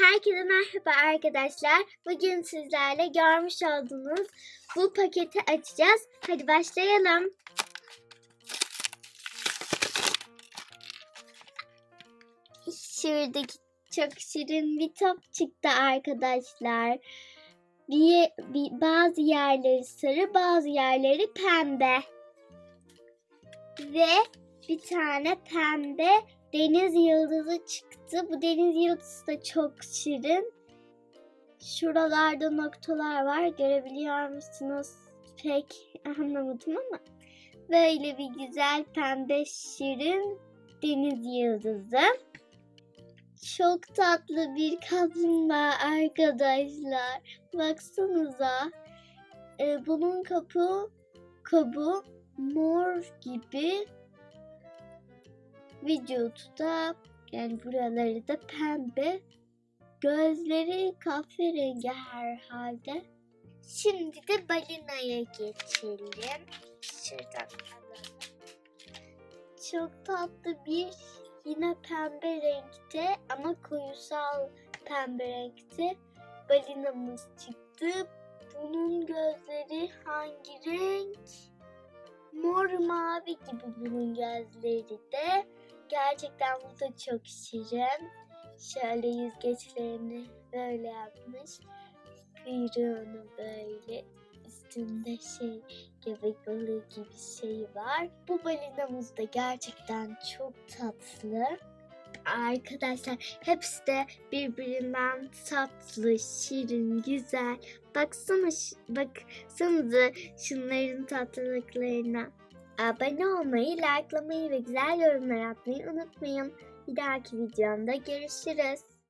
Herkese merhaba arkadaşlar. Bugün sizlerle görmüş olduğunuz bu paketi açacağız. Hadi başlayalım. Şuradaki çok şirin bir top çıktı arkadaşlar. Bir, bir bazı yerleri sarı, bazı yerleri pembe. Ve bir tane pembe deniz yıldızı çıktı. Bu deniz yıldızı da çok şirin. Şuralarda noktalar var. Görebiliyor musunuz? Pek anlamadım ama. Böyle bir güzel pembe şirin deniz yıldızı. Çok tatlı bir kaplumbağa arkadaşlar. Baksanıza. Ee, bunun kabuğu, kabuğu mor gibi vücudu da yani buraları da pembe. Gözleri kahverengi herhalde. Şimdi de balinaya geçelim. Şuradan alalım. Çok tatlı bir yine pembe renkte ama koyusal pembe renkte balinamız çıktı. Bunun gözleri hangi renk? Mor mavi gibi bunun gözleri de. Gerçekten bu da çok şirin. Şöyle yüzgeçlerini böyle yapmış. Kuyruğunu böyle üstünde şey göbek balığı gibi şey var. Bu balinamız da gerçekten çok tatlı. Arkadaşlar hepsi de birbirinden tatlı, şirin, güzel. Baksana, baksanıza şunların tatlılıklarına. Abone olmayı, likelamayı ve güzel yorumlar atmayı unutmayın. Bir dahaki videomda görüşürüz.